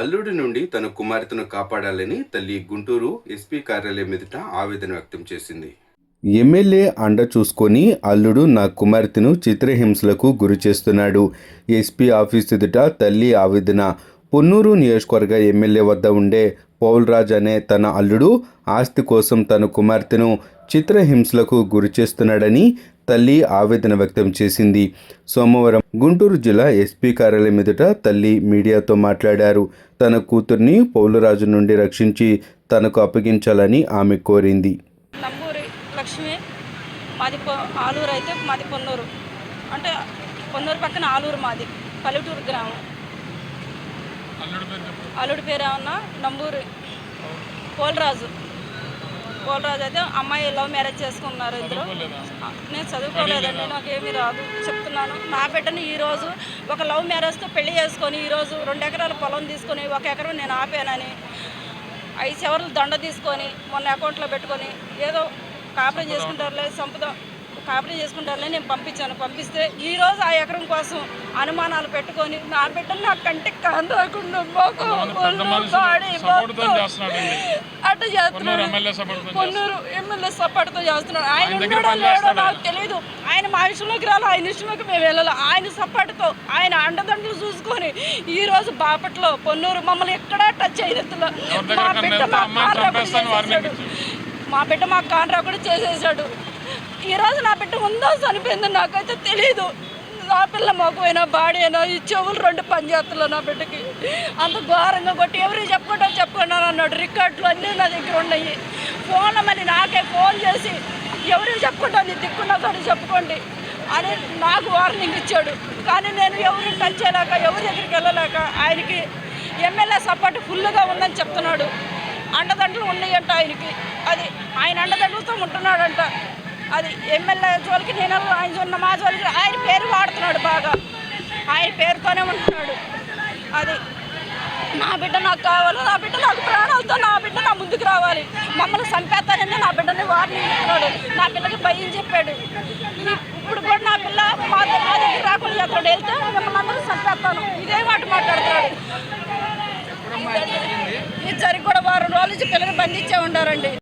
అల్లుడి నుండి తన కుమార్తెను కాపాడాలని తల్లి గుంటూరు ఎస్పీ కార్యాలయం ఎదుట ఆవేదన వ్యక్తం చేసింది. ఎమ్మెల్యే అండ చూసుకొని అల్లుడు నా కుమార్తెను చిత్రహింసలకు గురి చేస్తున్నాడు. ఎస్పీ ఆఫీస్ ఎదుట తల్లి ఆవేదన. పొన్నూరు నియోజకవర్గ ఎమ్మెల్యే వద్ద ఉండే పౌల్రాజ్ అనే తన అల్లుడు ఆస్తి కోసం తన కుమార్తెను చిత్రహింసలకు గురి చేస్తున్నాడని తల్లి ఆవేదన వ్యక్తం చేసింది. సోమవారం గుంటూరు జిల్లా ఎస్పీ కార్యాలయం ఎదుట తల్లి మీడియాతో మాట్లాడారు. తన కూతుర్ని పౌలరాజు నుండి రక్షించి తనకు అప్పగించాలని ఆమె కోరింది. లక్ష్మి మాది ఆలూరు అయితే మాది పొన్నూరు. అంటే పొన్నూరు పక్కన ఆలూరు మాది పల్లెటూరు గ్రామం. అల్లుడి పేరు ఏమన్నా? నంబూరి. పోలరాజు పోలరాజు అయితే అమ్మాయి లవ్ మ్యారేజ్ చేసుకున్నారు ఇద్దరు నేను చదువుకోలేదండి నాకేమీ రాదు. చెప్తున్నాను. నా బిడ్డని ఈరోజు ఒక లవ్ మ్యారేజ్తో పెళ్ళి చేసుకొని ఈరోజు రెండు ఎకరాల పొలం తీసుకొని ఒక ఎకరం నేను ఆపానని ఐదు చివర్లు దండ తీసుకొని మొన్న అకౌంట్లో పెట్టుకొని ఏదో కాపురం చేసుకుంటారులే సంపద కాపురం చేసుకుంటారులే నేను పంపించాను. పంపిస్తే ఈ రోజు ఆ ఎకరం కోసం అనుమానాలు పెట్టుకొని నా బిడ్డను నా కంటికి కాందకుండా అట్ట చేస్తున్నాడు. ఎమ్మెల్యే సపోర్ట్తో పొన్నూరు ఎమ్మెల్యే సపోర్ట్తో చేస్తున్నాడు. ఆయన ఉన్నాడో లేడో? నాకు తెలియదు ఆయన మా ఇష్టంలోకి రాలి ఆయన ఇష్టంలోకి మేము వెళ్ళాలి. ఆయన సపోర్ట్తో ఆయన అండదండలు చూసుకొని ఈ రోజు బాపట్లో పొన్నూరు మమ్మల్ని ఎక్కడా టచ్ ఎవరి మా బిడ్డ మా అమ్మాయిని కాంట్రా కూడా చంపేస్తాను వారిని చేసేసాడు. ఈరోజు ఈ రోజు నా బిడ్డ ఉందో చనిపోయిందో నాకైతే తెలియదు నా పిల్ల మోకపోయినా బాడీ అయినా ఈ చెవులు రెండు పనిచేస్తులు నా బిడ్డకి. అంత ఘోరంగా కొట్టి ఎవరు చెప్పుకుంటా చెప్పుకున్నాను అన్నాడు. రికార్డులు అన్నీ నా దగ్గర ఉన్నాయి. ఫోన్ మళ్ళీ నాకే ఫోన్ చేసి ఎవరు చెప్పుకుంటా నీ దిక్కున్నా కానీ చెప్పుకోండి అని నాకు వార్నింగ్ ఇచ్చాడు. కానీ నేను ఎవరిని టచ్ చేయలేక ఎవరి దగ్గరికి వెళ్ళలేక ఆయనకి ఎమ్మెల్యే సపోర్ట్ ఫుల్గా ఉందని చెప్తున్నాడు. అండదండలు ఉన్నాయంట ఆయనకి. అది ఆయన అండదండలతో ఉంటున్నాడంట. అది ఎమ్మెల్యే జోలికి నేను ఆయన ఉన్న మా జోలికి ఆయన పేరు వాడుతున్నాడు బాగా. ఆయన పేరుతోనే ఉంటున్నాడు. అది నా బిడ్డ నాకు కావాలి నా బిడ్డ నాకు ప్రాణాలతో నా బిడ్డ నా ముందుకు రావాలి. మమ్మల్ని చంపేస్తానని నా బిడ్డని వారిని ఇస్తున్నాడు. నా పిల్లకి భయం చెప్పాడు. ఇప్పుడు కూడా నా పిల్ల మా దగ్గర మా దగ్గర రాకుండా చేస్తాడు. వెళ్తే మిమ్మల్ని అందరూ చంపేస్తాను. ఇదే మాట మాట్లాడుతున్నాడు. ఇది జరిగి కూడా వారం రోజుల నుంచి పిల్లలు బంధించే ఉండారండి.